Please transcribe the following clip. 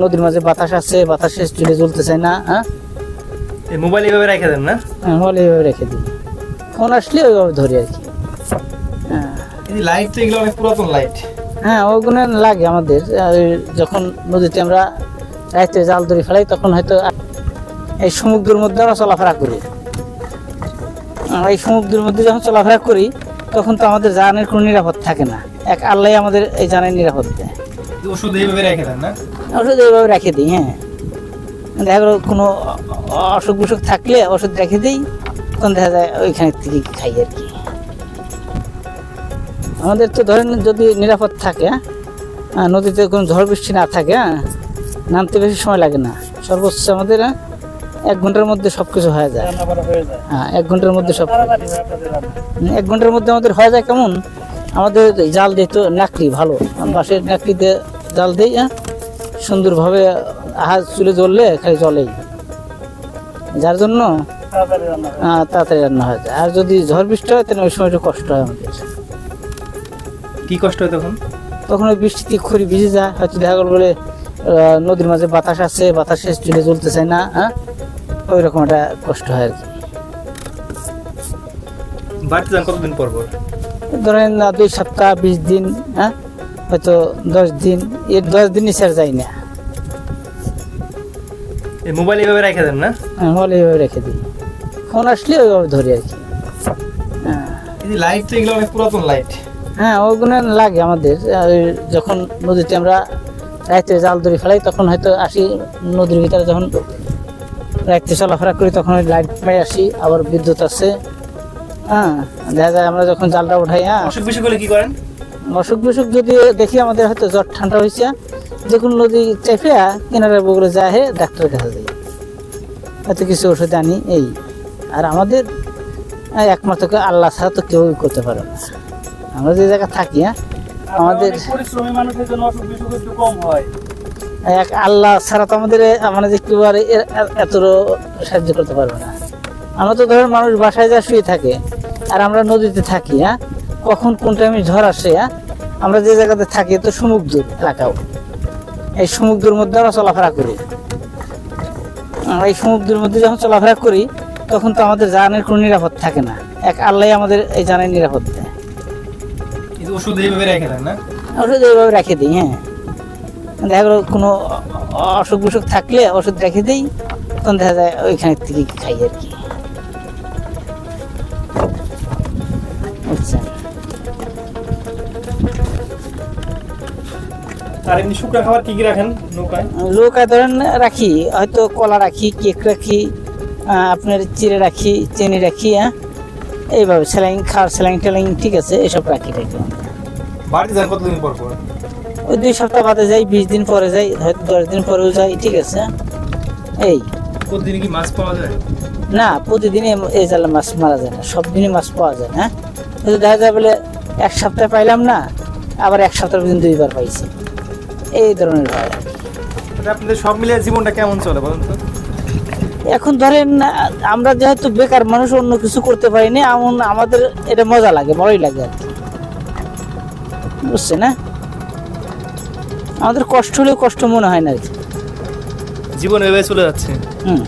নদীর মাঝে বাতাস আছে বাতাসে চুলে জ্বলতে চায় না হ্যাঁ? মোবাইল এভাবে রেখে দেন না? হ্যাঁ, হলে এইভাবে রেখে দিই। ফোন আসলে ওইভাবে ধরি আর কি। হ্যাঁ লাইট তো এগুলো অনেক পুরাতন লাইট হ্যাঁ ওগুলো লাগে আমাদের। যখন নদীতে আমরা রাইতে জাল ধরে ফেলাই তখন হয়তো এই সমুদ্রের মধ্যে আমরা চলাফেরা করি। এই সমুদ্রের মধ্যে যখন চলাফেরা করি তখন তো আমাদের জানের কোনো নিরাপদ থাকে না। এক আল্লাহ আমাদের এই জানের নিরাপদ দেয়। ওষুধ এইভাবে রেখে দেন না? ওষুধ এইভাবে রেখে দিই হ্যাঁ। দেখা গেলো কোনো অসুখ বিসুখ থাকলে ওষুধ রেখে দিই তখন দেখা যায় ওইখানে থেকে খাই আর কি। আমাদের তো ধরেন যদি নিরাপদ থাকে হ্যাঁ, নদীতে কোনো ঝড় বৃষ্টি না থাকে হ্যাঁ নামতে বেশি সময় লাগে না। সর্বোচ্চ আমাদের হ্যাঁ, এক ঘণ্টার মধ্যে সব কিছু হয়ে যায়। হ্যাঁ এক ঘণ্টার মধ্যে সব এক ঘণ্টার মধ্যে আমাদের হয়ে যায় কেমন? আমাদের জাল দিই তো নাকড়ি ভালো। বাঁশের নাকড়ি দিয়ে জাল দিই হ্যাঁ সুন্দরভাবে হাত চুলে জ্বললে খালি জলেই যার জন্য তাড়াতাড়ি রান্না হয়ে। যায় আর যদি ঝড় বৃষ্টি হয় তাহলে ওই সময় একটু কষ্ট হয় আমাদের। কি কষ্ট হয় তখন? তখন ওই বৃষ্টিতে খড়ি ভিজে যায়। হয়তো দেখা গেল বলে নদীর মাঝে বাতাস আছে বাতাসে চুলে জ্বলতে চায় না হ্যাঁ? ওই রকম একটা কষ্ট হয় আর কি। বাড়িতে যান কতদিন পর পর? ধরেন দুই সপ্তাহ বিশ দিন হ্যাঁ? হয়তো দশ দিন এর দশ দিন আর যাই না। মোবাইল এভাবে রেখে দেন না? হ্যাঁ, হলে এইভাবে রেখে দিই। ফোন আসলে ওইভাবে ধরি আর কি। হ্যাঁ। লাইট তো এগুলো অনেক পুরাতন লাইট হ্যাঁ ওগুলো লাগে আমাদের। যখন নদীতে আমরা রাইতে জাল ধরে ফেলাই তখন হয়তো আসি নদীর ভিতরে যখন রাইতে চলাফেরা করি তখন ওই লাইট পাই আসি আবার বিদ্যুৎ আছে হ্যাঁ দেখা যায় আমরা যখন জালটা উঠাই হ্যাঁ। অসুখ বিসুখ হলে কি করেন? অসুখ বিসুখ যদি দেখি আমাদের হয়তো জ্বর ঠান্ডা হয়েছে যে কোনো নদী চেপে কিনারে বগুড়ে যায় হে ডাক্তারের কাছে যাই। হয়তো কিছু ওষুধ আনি এই। আর আমাদের একমাত্র কেউ আল্লাহ ছাড়া তো কেউ করতে পারে না। আমরা যে জায়গায় থাকি হ্যাঁ আমাদের এক আল্লাহ ছাড়া তো আমাদের আমাদের কেউ আর এত সাহায্য করতে পারবে না। আমরা তো ধরেন মানুষ বাসায় যা শুয়ে থাকে আর আমরা নদীতে থাকি হ্যাঁ কখন কোন টাইমে ঝড় আসে হ্যাঁ? আমরা যে জায়গাতে থাকি তো সমুদ্র এলাকাও। এই সমুদ্রের মধ্যে আমরা চলাফেরা করি। আমরা এই সমুদ্রের মধ্যে যখন চলাফেরা করি তখন তো আমাদের জানের কোনো নিরাপদ থাকে না। এক আল্লাহ আমাদের এই জানের নিরাপদ দেয়। ওষুধ এইভাবে রেখে দেন না? ওষুধ এইভাবে রেখে দিই হ্যাঁ। দেখা গেলো কোনো অসুখ বিসুখ থাকলে ওষুধ রেখে দিই তখন দেখা যায় ওইখানের থেকে খাই আর কি। আর এমনি শুকনা খাবার কি কি রাখেন নৌকায়? নৌকা ধরেন রাখি হয়তো কলা রাখি কেক রাখি আপনার চিড়ে রাখি চিনি রাখি হ্যাঁ? এইভাবে স্যালাইন খাওয়ার স্যালাইন ট্যালাইন ঠিক আছে এসব রাখি রাখি বাড়িতে যান কতদিন পর পর? ওই দুই সপ্তাহ বাদে যাই বিশ দিন পরে যাই হয়তো দশ দিন পরেও যাই ঠিক আছে? এই। প্রতিদিন কি মাছ পাওয়া যায়? না প্রতিদিনই এই জালে মাছ মারা যায় না সব দিনই মাছ পাওয়া যায় না দেখা যায় বলে এক সপ্তাহ পাইলাম না আবার এক সপ্তাহ পর্যন্ত দুইবার পাইছি। এই ধরনের হয় আপনাদের সব মিলিয়ে জীবনটা কেমন চলে বলুন তো? এখন ধরেন আমরা যেহেতু বেকার মানুষ অন্য কিছু করতে পারিনি এমন আমাদের এটা মজা লাগে ভালোই লাগে আর কি। বুঝছে না? আমাদের কষ্ট হলেও কষ্ট মনে হয় না জীবন এভাবে চলে যাচ্ছে। হুম।